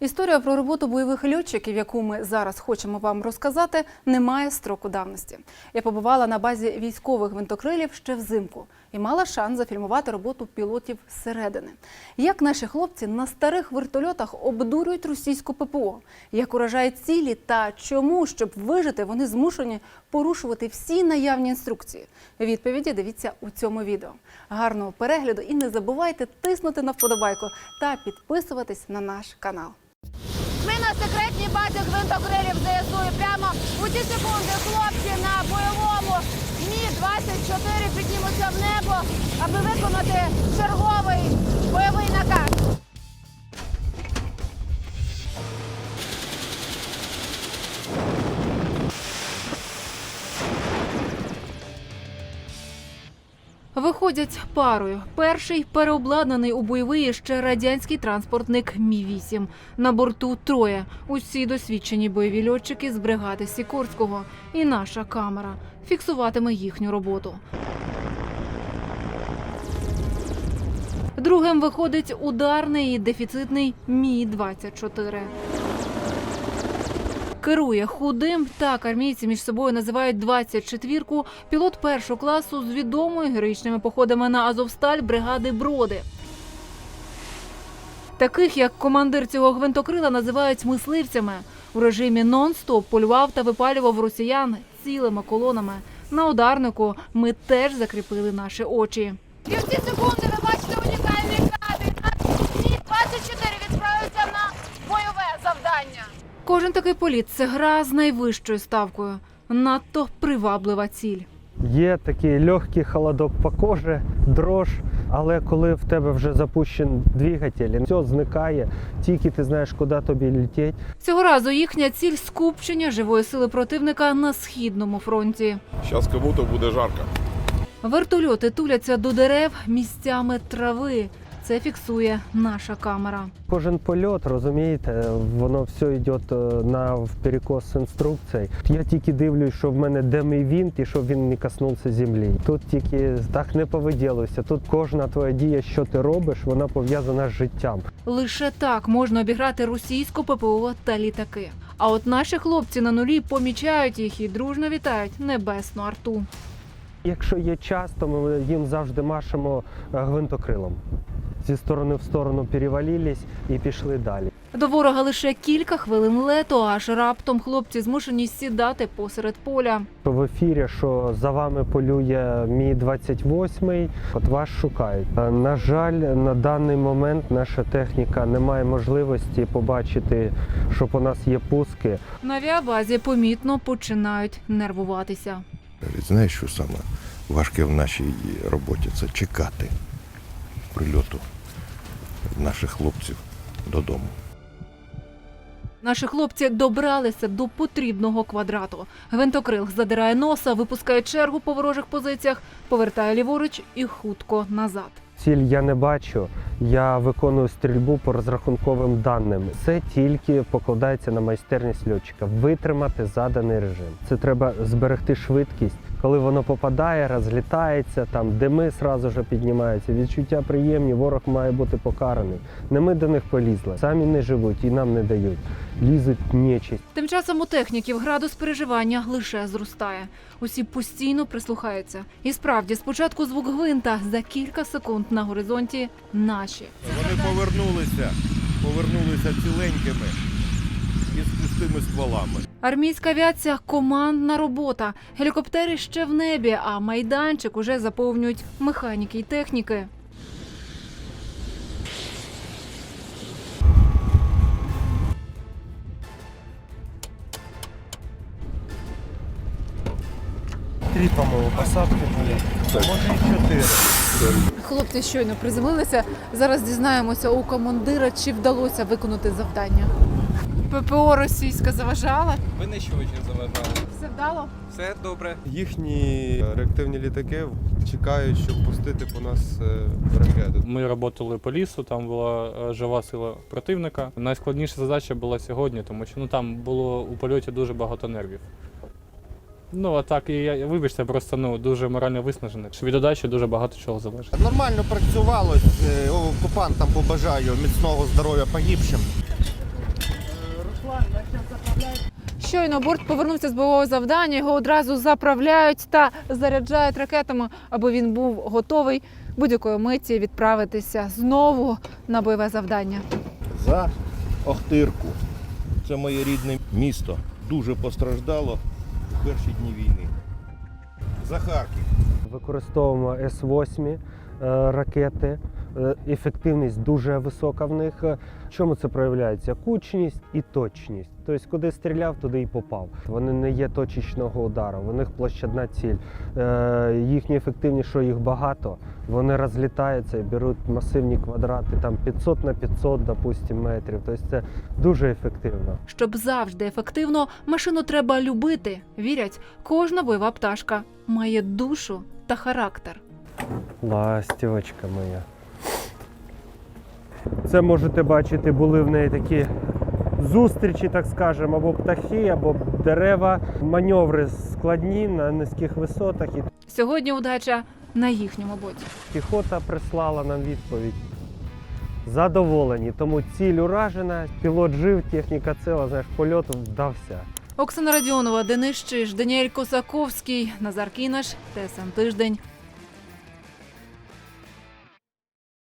Історія про роботу бойових льотчиків, яку ми зараз хочемо вам розказати, не має строку давності. Я побувала на базі військових гвинтокрилів ще взимку і мала шанс зафільмувати роботу пілотів зсередини. Як наші хлопці на старих вертольотах обдурюють російську ППО, як уражають цілі та чому, щоб вижити, вони змушені порушувати всі наявні інструкції. Відповіді дивіться у цьому відео. Гарного перегляду і не забувайте тиснути на вподобайку та підписуватись на наш канал. Ми на секретній базі гвинтокрилів ЗСУ і прямо у ці секунди хлопці на бойовому Мі-24 піднімуться в небо, аби виконати черговий бойовий наказ. Виходять парою. Перший переобладнаний у бойовий ще радянський транспортник Мі-8. На борту троє. Усі досвідчені бойові льотчики з бригади Сікорського. І наша камера фіксуватиме їхню роботу. Другим виходить ударний і дефіцитний Мі-24. Керує худим, так армійці між собою називають 24-ку, пілот першого класу з відомою героїчними походами на Азовсталь бригади Броди. Таких, як командир цього гвинтокрила, називають мисливцями. У режимі нон-стоп полював та випалював росіян цілими колонами. На ударнику ми теж закріпили наші очі. Секунди бойове. Кожен такий політ це гра з найвищою ставкою. Надто приваблива ціль. Є такий легкий холодок по кожі, дрож, але коли в тебе вже запущений двигатель, все зникає, тільки ти знаєш, куди тобі летіти. Цього разу їхня ціль скупчення живої сили противника на східному фронті. Зараз будто буде жарко. Вертольоти туляться до дерев місцями трави. Це фіксує наша камера. Кожен польот, розумієте, воно все йде е, на вперекос з інструкцією. Я тільки дивлюсь, що в мене де мій вінт і щоб він не коснувся землі. Тут тільки так не повиділися. Тут кожна твоя дія, що ти робиш, вона пов'язана з життям. Лише так можна обіграти російську ППО та літаки. А от наші хлопці на нулі помічають їх і дружно вітають небесну арту. Якщо є час, то ми їм завжди машемо е, гвинтокрилом. Зі сторони в сторону перевалились і пішли далі. До ворога лише кілька хвилин лету, аж раптом хлопці змушені сідати посеред поля. В ефірі, що за вами полює мі 28 от вас шукають. Е, На жаль, на даний момент наша техніка не має можливості побачити, щоб у нас є пуски. На авіабазі помітно починають нервуватися. Знаєш, що саме важке в нашій роботі це чекати прильоту наших хлопців додому. Наші хлопці добралися до потрібного квадрату. Гвинтокрил задирає носа, випускає чергу по ворожих позиціях, повертає ліворуч і хутко назад. Ціль я не бачу. Я виконую стрільбу по розрахунковим даним. Це тільки покладається на майстерність льотчика. Витримати заданий режим. Це треба зберегти швидкість. Коли воно попадає, розлітається, там дими сразу ж піднімаються. Відчуття приємні, ворог має бути покараний. Не ми до них полізли. Самі не живуть і нам не дають. Лізуть нечисть. Тим часом у техніків градус переживання лише зростає. Усі постійно прислухаються. І справді, спочатку звук гвинта за кілька секунд на горизонті наші. Вони повернулися, повернулися ціленькими пустими стволами. Армійська авіація командна робота. Гелікоптери ще в небі, а майданчик уже заповнюють механіки й техніки. Три, по-моєму, посадки були. Може і чотири. Хлопці щойно приземлилися. Зараз дізнаємося у командира, чи вдалося виконати завдання. ППО російська заважала. Винищувачі заважали. Все вдало. Все добре. Їхні реактивні літаки чекають, щоб пустити по нас е, ракети. Ми працювали по лісу, там була е, жива сила противника. Найскладніша задача була сьогодні, тому що ну там було у польоті дуже багато нервів. Ну а так, і я вибачте, просто ну дуже морально виснажений. Від удачі дуже багато чого залежить. Нормально працювало. Е, Окупантам побажаю міцного здоров'я погибшим. Щойно борт повернувся з бойового завдання, його одразу заправляють та заряджають ракетами, аби він був готовий будь-якої миті відправитися знову на бойове завдання. За Охтирку. Це моє рідне місто. Дуже постраждало в перші дні війни. За Харків. Використовуємо С-8 е, ракети. Е, Ефективність дуже висока в них. Е, чому це проявляється? Кучність і точність. Тобто, куди стріляв, туди і попав. Вони не є точечного удару, у них площадна ціль. Е, Їхня ефективність, що їх багато, вони розлітаються і беруть масивні квадрати, там 500 на 500, допустим, метрів. Тобто це дуже ефективно. Щоб завжди ефективно, машину треба любити. Вірять, кожна бойова пташка має душу та характер. Ластівочка моя. Це можете бачити, були в неї такі зустрічі, так скажемо, або птахи, або дерева. Маневри складні на низьких висотах. Сьогодні удача на їхньому боці. піхота прислала нам відповідь. Задоволені, тому ціль уражена, пілот жив, техніка ціла, знаєш, польот вдався. Оксана Радіонова, Денис Чиж, Даніель Косаковський, Назар Кінаш, ТСН Тиждень,